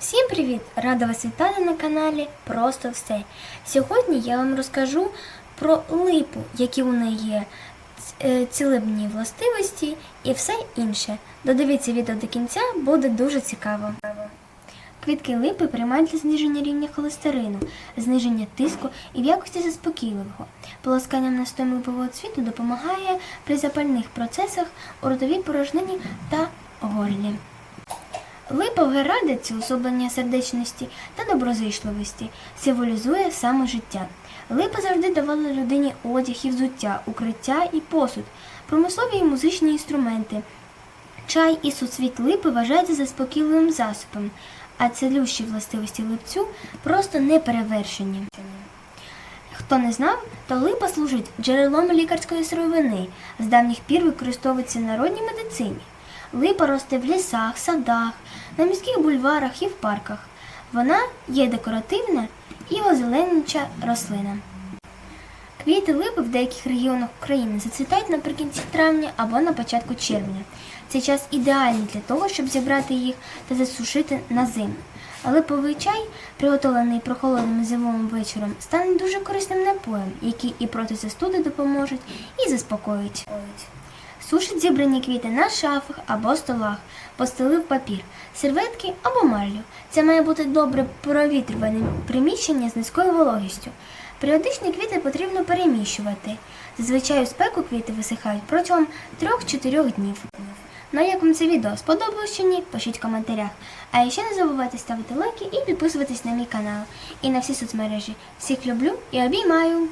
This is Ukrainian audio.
Всім привіт! Рада вас вітати на каналі Просто все. Сьогодні я вам розкажу про липу, які у неї є е, цілебні властивості і все інше. Додивіться відео до кінця, буде дуже цікаво. Квітки липи приймають для зниження рівня холестерину, зниження тиску і в якості заспокійливого. Полосканням настоєм липового цвіту допомагає при запальних процесах у ротовій порожнині та горлі. Липа в Геральдиці уособлення сердечності та доброзичливості символізує саме життя. Липа завжди давала людині одяг і взуття, укриття і посуд, промислові і музичні інструменти. Чай і суцвіт липи вважаються заспокійливим засобом, а цілющі властивості липцю просто неперевершені. Хто не знав, то липа служить джерелом лікарської сировини, з давніх пір використовується в народній медицині. Липа росте в лісах, садах, на міських бульварах і в парках. Вона є декоративна і озеленюча рослина. Квіти липи в деяких регіонах України зацвітають наприкінці травня або на початку червня. Цей час ідеальний для того, щоб зібрати їх та засушити на зиму. Липовий чай, приготовлений прохолодним зимовим вечором, стане дуже корисним напоєм, який і проти застуди допоможуть, і заспокоїть. Сушить зібрані квіти на шафах або столах, постелив папір, серветки або марлю. Це має бути добре провітрюване приміщення з низькою вологістю. Періодичні квіти потрібно переміщувати. Зазвичай у спеку квіти висихають протягом 3-4 днів. Ну а як вам це відео сподобалось чи ні, пишіть в коментарях. А ще не забувайте ставити лайки і підписуватись на мій канал і на всі соцмережі. Всіх люблю і обіймаю!